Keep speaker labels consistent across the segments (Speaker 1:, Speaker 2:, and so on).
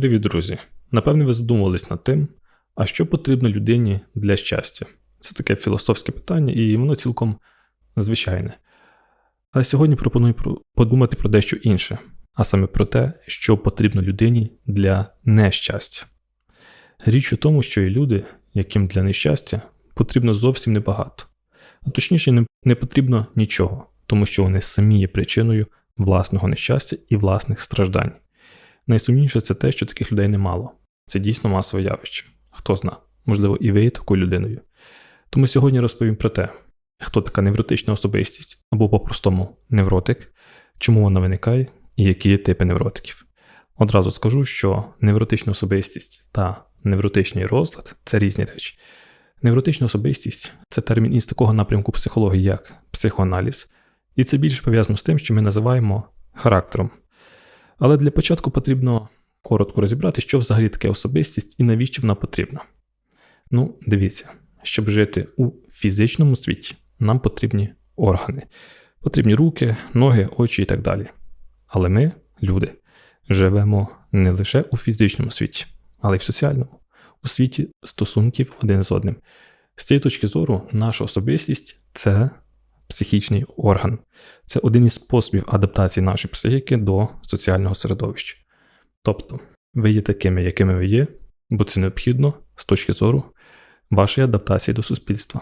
Speaker 1: Привіт, друзі! Напевне, ви задумувались над тим, а що потрібно людині для щастя? Це таке філософське питання, і воно цілком звичайне. Але сьогодні пропоную подумати про дещо інше, а саме про те, що потрібно людині для нещастя. Річ у тому, що є люди, яким для нещастя потрібно зовсім небагато, а точніше, не потрібно нічого, тому що вони самі є причиною власного нещастя і власних страждань. Найсумніше це те, що таких людей немало. Це дійсно масове явище. Хто зна, можливо, і ви є такою людиною. Тому сьогодні розповім про те, хто така невротична особистість або по-простому невротик, чому вона виникає і які є типи невротиків. Одразу скажу, що невротична особистість та невротичний розлад це різні речі. Невротична особистість це термін із такого напрямку психології, як психоаналіз, і це більше пов'язано з тим, що ми називаємо характером. Але для початку потрібно коротко розібрати, що взагалі таке особистість і навіщо вона потрібна. Ну, дивіться, щоб жити у фізичному світі, нам потрібні органи. Потрібні руки, ноги, очі і так далі. Але ми, люди, живемо не лише у фізичному світі, але й в соціальному, у світі стосунків один з одним. З цієї точки зору, наша особистість це психічний орган. Це один із способів адаптації нашої психіки до соціального середовища. Тобто, ви є такими, якими ви є, бо це необхідно з точки зору вашої адаптації до суспільства.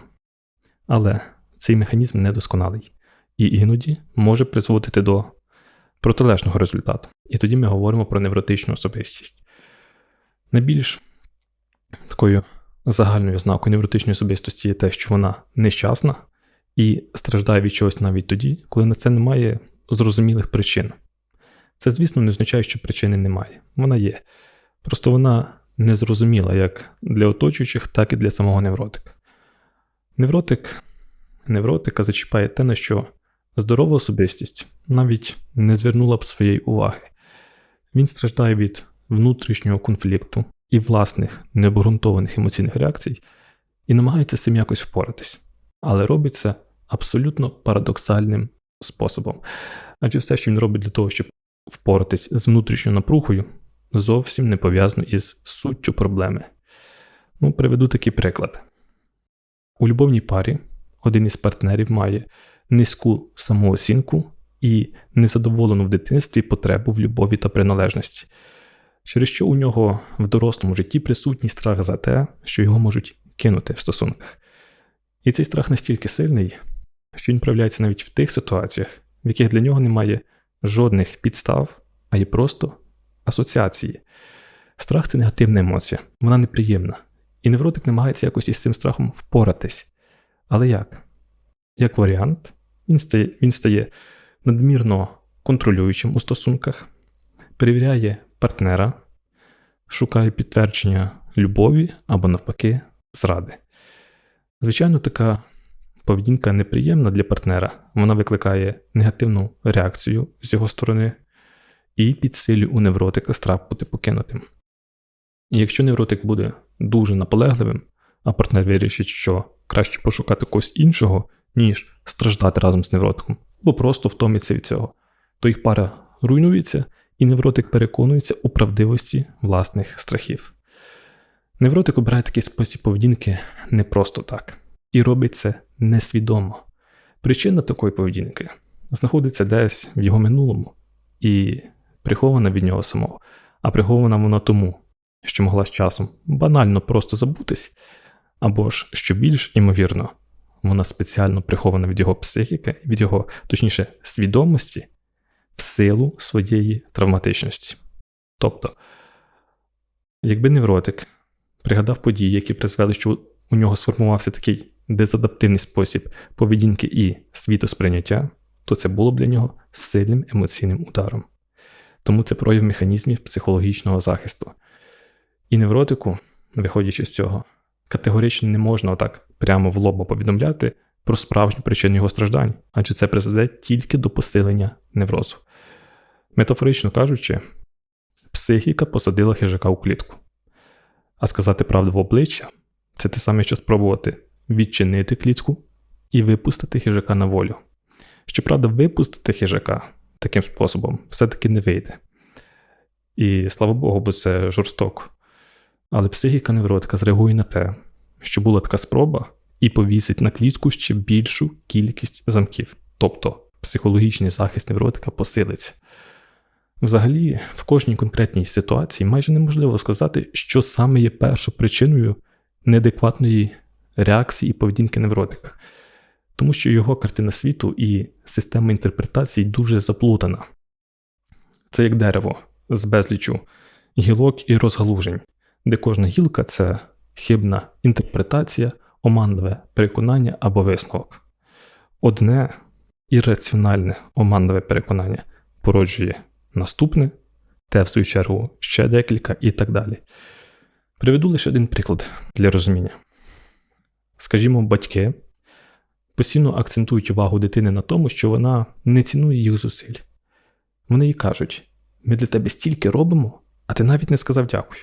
Speaker 1: Але цей механізм недосконалий і іноді може призводити до протилежного результату. І тоді ми говоримо про невротичну особистість. Найбільш такою загальною ознакою невротичної особистості є те, що вона нещасна, і страждає від чогось навіть тоді, коли на це немає зрозумілих причин. Це, звісно, не означає, що причини немає. Вона є. Просто вона незрозуміла як для оточуючих, так і для самого невротика. Невротик, Невротика зачіпає те, на що здорова особистість навіть не звернула б своєї уваги. Він страждає від внутрішнього конфлікту і власних необґрунтованих емоційних реакцій і намагається з цим якось впоратись. Але робить це абсолютно парадоксальним способом. Адже все, що він робить для того, щоб впоратись з внутрішньою напругою, зовсім не пов'язано із суттю проблеми. Ну, приведу такий приклад. У любовній парі один із партнерів має низьку самооцінку і незадоволену в дитинстві потребу в любові та приналежності, через що у нього в дорослому житті присутній страх за те, що його можуть кинути в стосунках. І цей страх настільки сильний, що він проявляється навіть в тих ситуаціях, в яких для нього немає жодних підстав, а є просто асоціації. Страх це негативна емоція, вона неприємна. І невротик намагається якось із цим страхом впоратись. Але як? Як варіант, він стає, він стає надмірно контролюючим у стосунках, перевіряє партнера, шукає підтвердження любові або, навпаки, зради. Звичайно, така поведінка неприємна для партнера, вона викликає негативну реакцію з його сторони і підсилює у невротика страх бути покинутим. І якщо невротик буде дуже наполегливим, а партнер вирішить, що краще пошукати когось іншого, ніж страждати разом з невротиком, або просто втомиться від цього, то їх пара руйнується, і невротик переконується у правдивості власних страхів. Невротик обирає такий спосіб поведінки не просто так, і робить це несвідомо. Причина такої поведінки знаходиться десь в його минулому і прихована від нього самого, а прихована вона тому, що могла з часом банально просто забутись, або ж, що більш імовірно, вона спеціально прихована від його психіки, від його, точніше, свідомості в силу своєї травматичності. Тобто, якби невротик пригадав події, які призвели, що у нього сформувався такий дезадаптивний спосіб поведінки і світосприйняття, то це було б для нього сильним емоційним ударом. Тому це прояв механізмів психологічного захисту. І невротику, виходячи з цього, категорично не можна отак прямо в лоба повідомляти про справжню причину його страждань, адже це призведе тільки до посилення неврозу. Метафорично кажучи, психіка посадила хижака у клітку. А сказати правду в обличчя це те саме, що спробувати відчинити клітку і випустити хижака на волю. Щоправда, випустити хижака таким способом все-таки не вийде. І слава Богу, бо це жорстоко. Але психіка невротика зреагує на те, що була така спроба, і повісить на клітку ще більшу кількість замків. Тобто психологічний захист невротика посилиться. Взагалі, в кожній конкретній ситуації майже неможливо сказати, що саме є першою причиною неадекватної реакції і поведінки невротика, тому що його картина світу і система інтерпретацій дуже заплутана. Це як дерево з безлічу гілок і розгалужень, де кожна гілка це хибна інтерпретація, оманливе переконання або висновок. Одне ірраціональне оманливе переконання породжує наступне, те, в свою чергу, ще декілька і так далі. Приведу лише один приклад для розуміння. Скажімо, батьки постійно акцентують увагу дитини на тому, що вона не цінує їх зусиль. Вони їй кажуть: ми для тебе стільки робимо, а ти навіть не сказав дякую.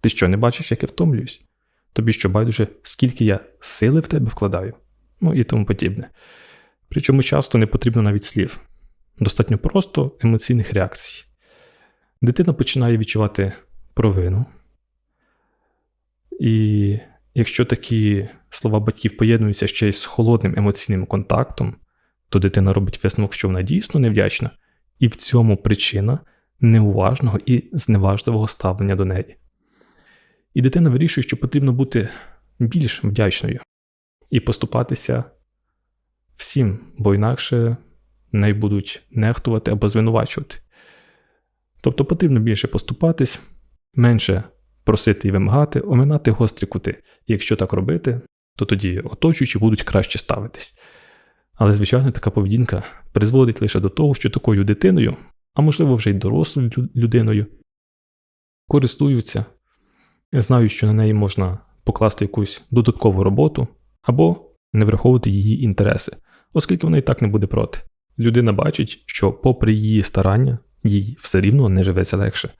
Speaker 1: Ти що, не бачиш, як я втомлююсь? Тобі що байдуже, скільки я сили в тебе вкладаю, ну і тому подібне. Причому часто не потрібно навіть слів, достатньо просто емоційних реакцій. Дитина починає відчувати провину. І якщо такі слова батьків поєднуються ще й з холодним емоційним контактом, то дитина робить висновок, що вона дійсно невдячна, і в цьому причина неуважного і зневажливого ставлення до неї. І дитина вирішує, що потрібно бути більш вдячною і поступатися всім, бо інакше неї будуть нехтувати або звинувачувати. Тобто потрібно більше поступатись, менше просити і вимагати, оминати гострі кути. І якщо так робити, то тоді оточуючі будуть краще ставитись. Але, звичайно, така поведінка призводить лише до того, що такою дитиною, а можливо вже й дорослою людиною, користуються, знають, що на неї можна покласти якусь додаткову роботу або не враховувати її інтереси, оскільки вона і так не буде проти. Людина бачить, що, попри її старання, їй все рівно не живеться легше.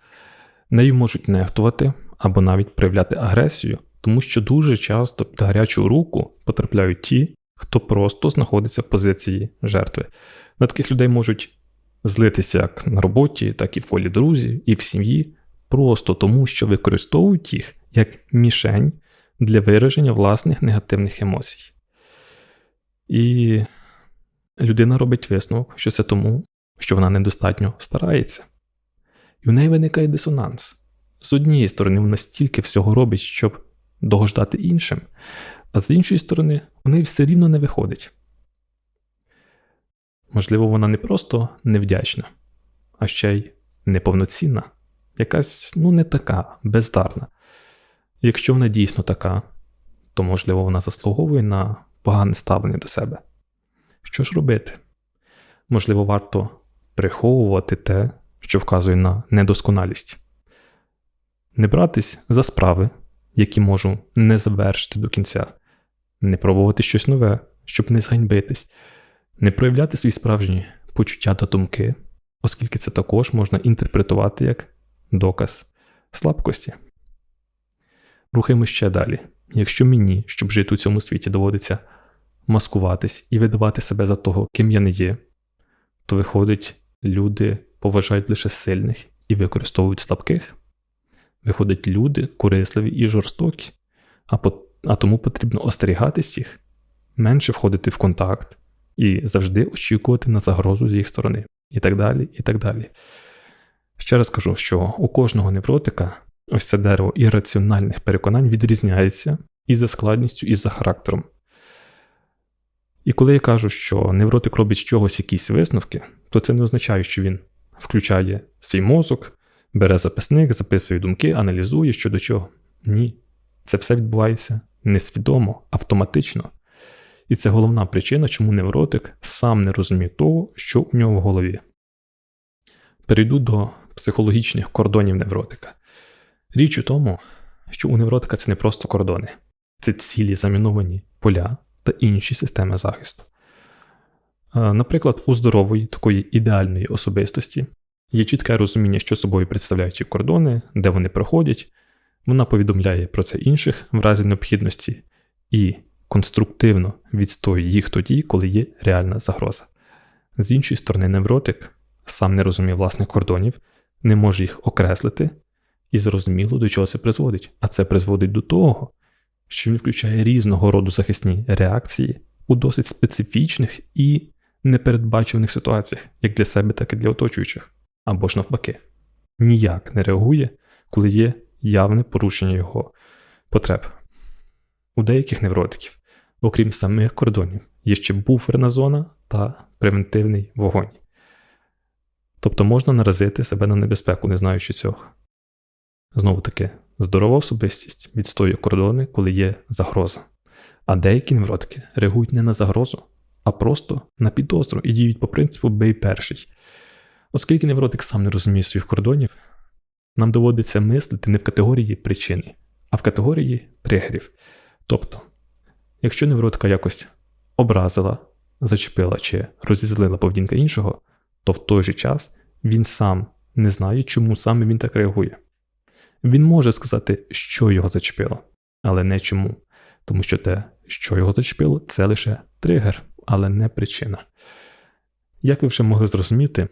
Speaker 1: Нею можуть нехтувати або навіть проявляти агресію, тому що дуже часто під гарячу руку потрапляють ті, хто просто знаходиться в позиції жертви. На таких людей можуть злитися як на роботі, так і в колі друзів, і в сім'ї, просто тому, що використовують їх як мішень для вираження власних негативних емоцій. І людина робить висновок, що це тому, що вона недостатньо старається. І в неї виникає дисонанс. З однієї сторони, вона стільки всього робить, щоб догождати іншим, а з іншої сторони, у неї все рівно не виходить. Можливо, вона не просто невдячна, а ще й неповноцінна, якась ну не така, бездарна. Якщо вона дійсно така, то можливо вона заслуговує на погане ставлення до себе. Що ж робити? Можливо, варто приховувати те, що вказує на недосконалість, не братись за справи, які можу не завершити до кінця, не пробувати щось нове, щоб не зганьбитись, не проявляти свої справжні почуття та думки, оскільки це також можна інтерпретувати як доказ слабкості. Рухаємо ще далі. Якщо мені, щоб жити у цьому світі, доводиться маскуватись і видавати себе за того, ким я не є, то виходить, люди поважають лише сильних і використовують слабких. Виходить, люди корисливі і жорстокі, а, по, а тому потрібно остерігатись їх, менше входити в контакт і завжди очікувати на загрозу з їх сторони, і так далі. і так далі. Ще раз кажу, що у кожного невротика ось це дерево ірраціональних переконань відрізняється і за складністю, і за характером. І коли я кажу, що невротик робить з чогось якісь висновки, то це не означає, що він включає свій мозок, бере записник, записує думки, аналізує що до чого. Ні. Це все відбувається несвідомо, автоматично. І це головна причина, чому невротик сам не розуміє того, що у нього в голові. Перейду до психологічних кордонів невротика. Річ у тому, що у невротика це не просто кордони, це цілі заміновані поля та інші системи захисту. Наприклад, у здорової такої ідеальної особистості є чітке розуміння, що собою представляють ці кордони, де вони проходять, вона повідомляє про це інших в разі необхідності і конструктивно відстоює їх тоді, коли є реальна загроза. З іншої сторони, невротик сам не розуміє власних кордонів, не може їх окреслити і зрозуміло, до чого це призводить. А це призводить до того, що він включає різного роду захисні реакції у досить специфічних і непередбачуваних ситуаціях, як для себе, так і для оточуючих, або ж навпаки, ніяк не реагує, коли є явне порушення його потреб. У деяких невротиків, окрім самих кордонів, є ще буферна зона та превентивний вогонь. Тобто можна наразити себе на небезпеку, не знаючи цього. Знову таки, здорова особистість відстоює кордони, коли є загроза. А деякі невротики реагують не на загрозу, а просто на підозру і діють по принципу бей перший. Оскільки невротик сам не розуміє своїх кордонів, нам доводиться мислити не в категорії причини, а в категорії тригерів. Тобто, якщо невротика якось образила, зачепила чи розізлила поведінка іншого, то в той же час він сам не знає, чому саме він так реагує. Він може сказати, що його зачепило, але не чому. Тому що те, що його зачепило, це лише тригер, але не причина. Як ви вже могли зрозуміти,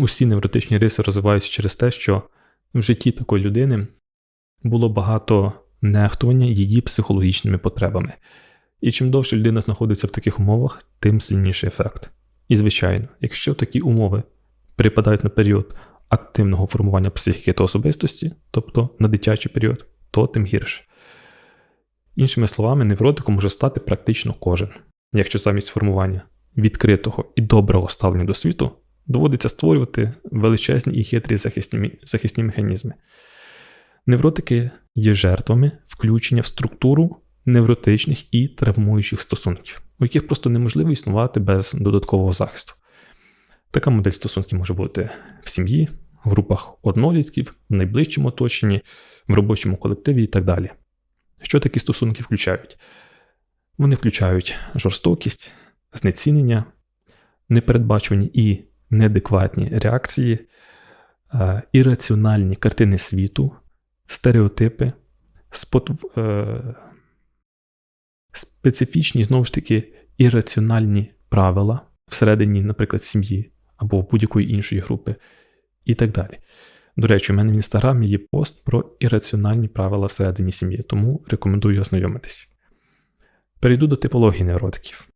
Speaker 1: усі невротичні риси розвиваються через те, що в житті такої людини було багато нехтування її психологічними потребами. І чим довше людина знаходиться в таких умовах, тим сильніший ефект. І, звичайно, якщо такі умови припадають на період активного формування психіки та особистості, тобто на дитячий період, то тим гірше. Іншими словами, невротиком може стати практично кожен, якщо замість формування відкритого і доброго ставлення до світу доводиться створювати величезні і хитрі захисні, захисні механізми. Невротики є жертвами включення в структуру невротичних і травмуючих стосунків, у яких просто неможливо існувати без додаткового захисту. Така модель стосунків може бути в сім'ї, в групах однолітків, в найближчому оточенні, в робочому колективі і так далі. Що такі стосунки включають? Вони включають жорстокість, знецінення, непередбачувані і неадекватні реакції, е, ірраціональні картини світу, стереотипи, спот... Е, специфічні, знову ж таки, ірраціональні правила всередині, наприклад, сім'ї або будь-якої іншої групи, і так далі. До речі, у мене в інстаграмі є пост про ірраціональні правила всередині сім'ї, тому рекомендую ознайомитись. Перейду до типології невротиків.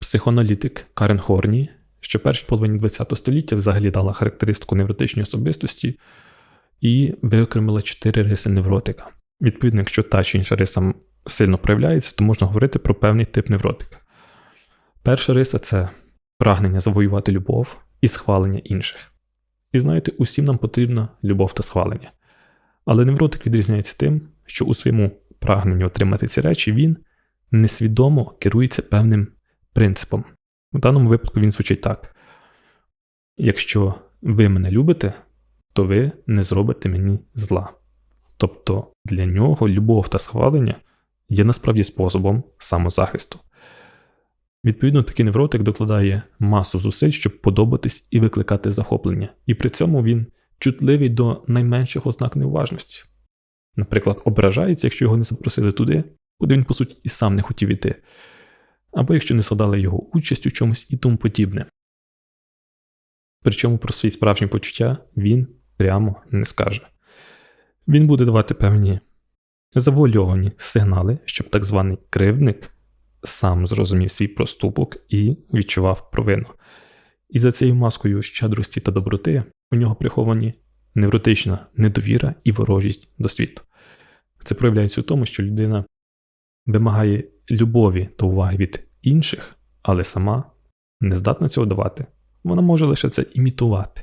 Speaker 1: Психоаналітик Карен Хорні, що першій половині ХХ століття взагалі дала характеристику невротичної особистості і виокремила чотири риси невротика. Відповідно, якщо та чи інша риса сильно проявляється, то можна говорити про певний тип невротика. Перша риса це прагнення завоювати любов і схвалення інших. І знаєте, усім нам потрібна любов та схвалення. Але невротик відрізняється тим, що у своєму прагненні отримати ці речі він несвідомо керується певним принципом. У даному випадку він звучить так: якщо ви мене любите, то ви не зробите мені зла. Тобто для нього любов та схвалення є насправді способом самозахисту. Відповідно, такий невротик докладає масу зусиль, щоб подобатись і викликати захоплення, і при цьому він чутливий до найменших ознак неуважності. Наприклад, ображається, якщо його не запросили туди, куди він, по суті, і сам не хотів іти, або якщо не згадали його участь у чомусь і тому подібне. Причому про свої справжні почуття він прямо не скаже. Він буде давати певні завуальовані сигнали, щоб так званий кривдник сам зрозумів свій проступок і відчував провину. І за цією маскою щедрості та доброти у нього приховані невротична недовіра і ворожість до світу. Це проявляється у тому, що людина вимагає любові та уваги від інших, але сама не здатна цього давати. Вона може лише це імітувати.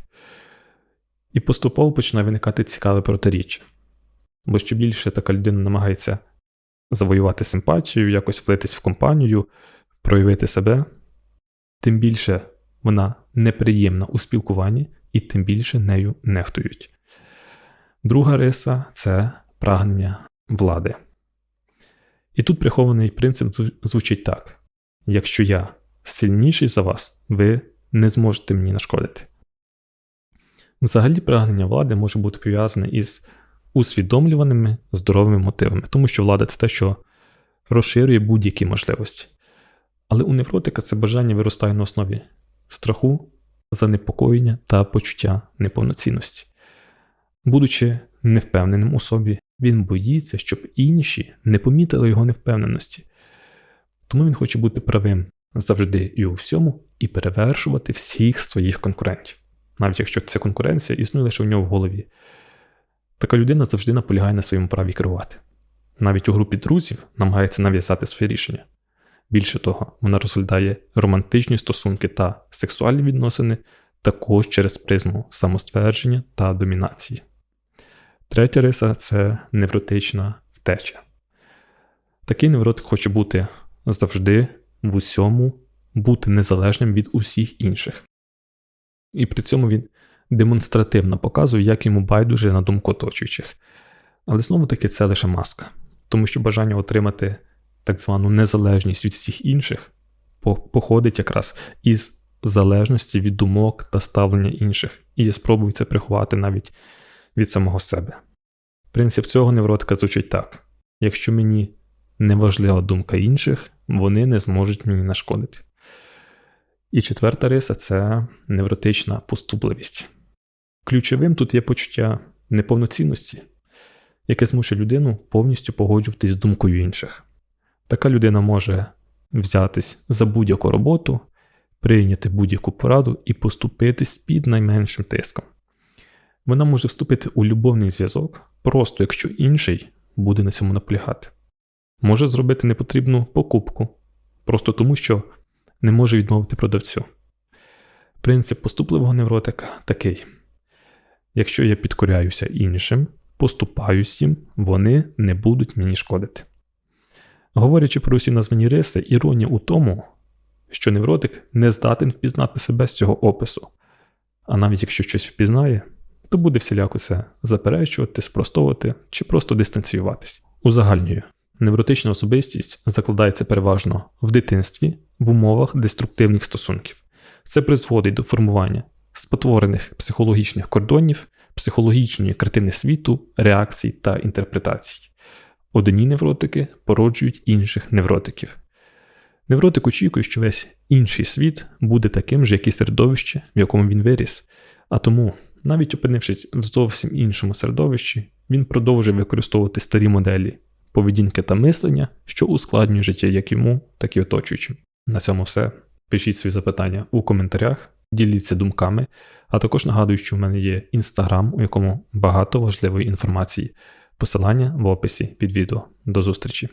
Speaker 1: І поступово починає виникати цікаве протиріччя. Бо що більше така людина намагається завоювати симпатію, якось влитись в компанію, проявити себе, тим більше вона неприємна у спілкуванні і тим більше нею нехтують. Друга риса це прагнення влади. І тут прихований принцип звучить так: якщо я сильніший за вас, ви не зможете мені нашкодити. Взагалі, прагнення влади може бути пов'язане із усвідомлюваними здоровими мотивами, тому що влада це те, що розширює будь-які можливості. Але у невротика це бажання виростає на основі страху занепокоєння та почуття неповноцінності. Будучи невпевненим у собі, він боїться, щоб інші не помітили його невпевненості. Тому він хоче бути правим завжди і у всьому, і перевершувати всіх своїх конкурентів, навіть якщо ця конкуренція існує лише в нього в голові. Така людина завжди наполягає на своєму праві керувати. Навіть у групі друзів намагається нав'язати своє рішення. Більше того, вона розглядає романтичні стосунки та сексуальні відносини також через призму самоствердження та домінації. Третя риса це невротична втеча. Такий невротик хоче бути завжди в усьому, бути незалежним від усіх інших. І при цьому він демонстративно показує, як йому байдуже на думку оточуючих. Але знову таки це лише маска, тому що бажання отримати так звану незалежність від всіх інших походить якраз із залежності від думок та ставлення інших, і я спробую це приховати навіть від самого себе. Принцип цього невротика звучить так: якщо мені не важлива думка інших, вони не зможуть мені нашкодити. І четверта риса це невротична поступливість. Ключовим тут є почуття неповноцінності, яке змушує людину повністю погоджуватись з думкою інших. Така людина може взятись за будь-яку роботу, прийняти будь-яку пораду і поступитись під найменшим тиском. Вона може вступити у любовний зв'язок, просто якщо інший буде на цьому наполягати. Може зробити непотрібну покупку, просто тому що не може відмовити продавцю. Принцип поступливого невротика такий: якщо я підкоряюся іншим, поступаюсь їм, вони не будуть мені шкодити. Говорячи про усі названі риси, іронія у тому, що невротик не здатен впізнати себе з цього опису, а навіть якщо щось впізнає, то буде всіляко це заперечувати, спростовувати чи просто дистанціюватись. Узагальнюю, невротична особистість закладається переважно в дитинстві в умовах деструктивних стосунків. Це призводить до формування спотворених психологічних кордонів, психологічної картини світу, реакцій та інтерпретацій. Одні невротики породжують інших невротиків. Невротик очікує, що весь інший світ буде таким же, як і середовище, в якому він виріс, а тому, навіть опинившись в зовсім іншому середовищі, він продовжує використовувати старі моделі поведінки та мислення, що ускладнює життя як йому, так і оточуючим. На цьому все. Пишіть свої запитання у коментарях, діліться думками, а також нагадую, що в мене є інстаграм, у якому багато важливої інформації. Посилання в описі під відео. До зустрічі!